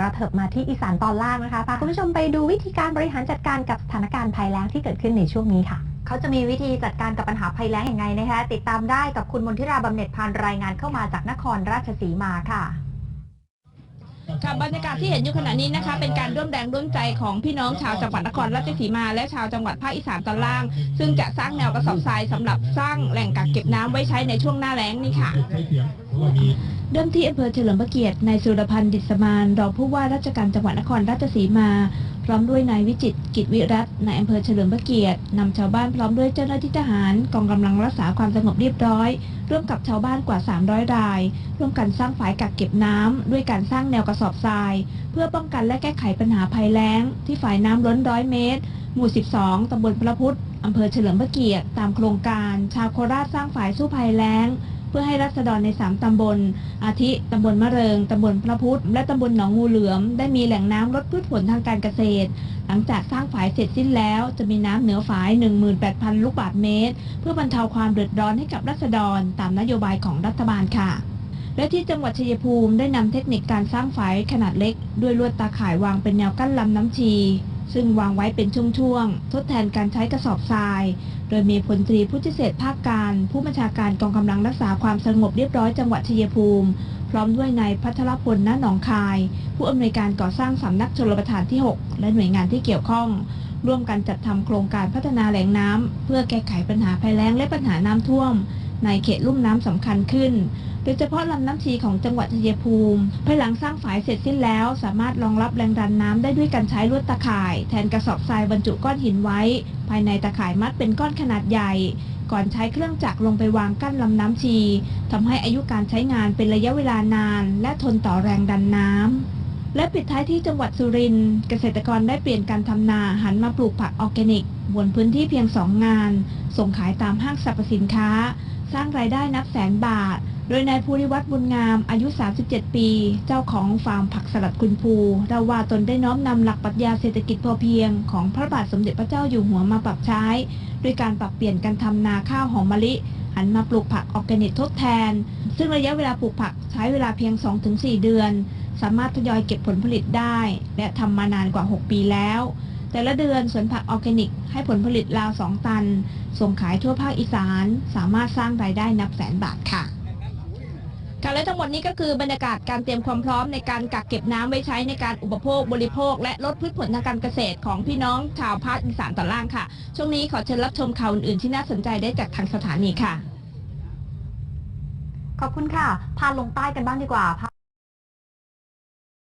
กระเถิบมาที่อีสานตอนล่างนะคะพาคุณผู้ชมไปดูวิธีการบริหารจัดการกับสถานการณ์ภัยแล้งที่เกิดขึ้นในช่วงนี้ค่ะ เขาจะมีวิธีจัดการกับปัญหาภัยแล้งอย่างไงนะคะ ติดตามได้กับคุณมนทิราบำเหน็จพานรายงานเข้ามาจากนครราชสีมาค่ะ บรรยากาศที่เห็นอยู่ขณะนี้นะคะ เป็นการร่วมแรงร่วมใจของพี่น้องชาวจังหวัดนครราชสีมาและชาวจังหวัดภาคอีสานตอนล่าง ซึ่งจะสร้างแนวกระสอบทรายสำหรับสร้างแหล่งกักเก็บน้ำไว้ใช้ในช่วงหน้าแล้งนี่ค่ะเริ่มที่อำเภอเฉลิมพระเกียรตินายสุรพันธ์ดิษมานรองผู้ว่าราชการจังหวัดนครราชสีมา ร้อมด้วยนายวิจิตกิจวิรัตน์นายอำเภอเฉลิมพระเกียรตินำชาวบ้านพร้อมด้วยเจ้าหน้าที่ทหารกองกำลังรักษาความสงบเรียบร้อย ร่วมกับชาวบ้านกว่า 300 ราย ร่วมกันสร้างฝายกักเก็บน้ำด้วยการสร้างแนวกระสอบทราย เพื่อป้องกันและแก้ไขปัญหาภัยแล้ง ที่ฝายน้ำล้นร้อยเมตร หมู่ 12ตำบลพระพุทธอำเภอเฉลิมพระเกียรติตามโครงการ ชาวโคราชสร้างฝายสู้ภัยแล้ง เพื่อให้รัษฎรใน 3 ตำบล อาทิ ตำบลมะเริง ตำบลพระพุทธและตำบลหนองงูเหลือม ได้มีแหล่งน้ำลดพืชผลทางการเกษตร หลังจากสร้างฝายเสร็จสิ้นแล้ว จะมีน้ำเหนือฝาย 18,000 ลูกบาศก์เมตร เพื่อบรรเทาความเดือดร้อนให้กับรัษฎร ตามนโยบายของรัฐบาลค่ะ และที่จังหวัดชัยภูมิได้นำเทคนิคการสร้างฝายขนาดเล็ก ด้วยลวดตาข่ายวางเป็นแนวกั้นลำน้ำชี ซึ่งวางไว้เป็นช่วงๆ ทดแทนการใช้กระสอบทราย โดยมีพลตรีผู้พิเศษภาคการ ผู้บัญชาการกองกำลังรักษาความสงบเรียบร้อยจังหวัดชัยภูมิ พร้อมด้วยนายพัทรพลณหนองคาย ผู้อำนวยการก่อสร้างสำนักชลประทานที่ 6 และหน่วยงานที่เกี่ยวข้อง ร่วมกันจัดทำโครงการพัฒนาแหล่งน้ำเพื่อแก้ไขปัญหาภัยแล้งและปัญหาน้ำท่วม ในเขตลุ่มน้ำสำคัญขึ้น โดยเฉพาะลำน้ำชีของจังหวัดชัยภูมิภายหลังสร้างฝายเสร็จสิ้นแล้ว สามารถรองรับแรงดันน้ำได้ด้วยการใช้ลวดตะข่าย แทนกระสอบทรายบรรจุก้อนหินไว้ ภายในตะข่ายมัดเป็นก้อนขนาดใหญ่ ก่อนใช้เครื่องจักรลงไปวางกั้นลำน้ำชีทำให้อายุการใช้งานเป็นระยะเวลานาน และทนต่อแรงดันน้ำและปิดท้ายที่จังหวัดสุรินทร์เกษตรกรได้เปลี่ยนการทำนาหันมาปลูกผักออร์แกนิก บนพื้นที่เพียง2งาน ส่งขายตามห้างสรรพสินค้า สร้างรายได้นับแสนบาท โดยนายภูริวัฒน์บุญงามอายุ 37 ปี เจ้าของฟาร์มผักสลัดคุณภูเล่าว่าตนได้น้อมนำหลักปรัชญาเศรษฐกิจพอเพียงของพระบาทสมเด็จพระเจ้าอยู่หัวมาปรับใช้ ด้วยการปรับเปลี่ยนการทำนาข้าวหอมมะลิ หันมาปลูกผักออร์แกนิกทดแทน ซึ่งระยะเวลาปลูกผักใช้เวลาเพียง 2-4 เดือน สามารถทยอยเก็บผลผลิตได้ และทำมานานกว่า 6 ปีแล้ว แต่ละเดือนสวนผักออร์แกนิก ให้ผลผลิตราว2ตัน ส่งขายทั่วภาคอีสาน สามารถสร้างรายได้นับแสนบาทค่ะค่ะและทั้งหมดนี้ก็คือบรรยากาศการเตรียมความพร้อมในการกักเก็บน้ำไว้ใช้ในการอุปโภคบริโภค และลดพืชผลทางการเกษตรของพี่น้องชาวภาคอีสานตอนล่างค่ะ ช่วงนี้ขอเชิญรับชมข่าวอื่นๆที่น่าสนใจได้จากทางสถานีค่ะ ขอบคุณค่ะ พาลงใต้กันบ้างดีกว่า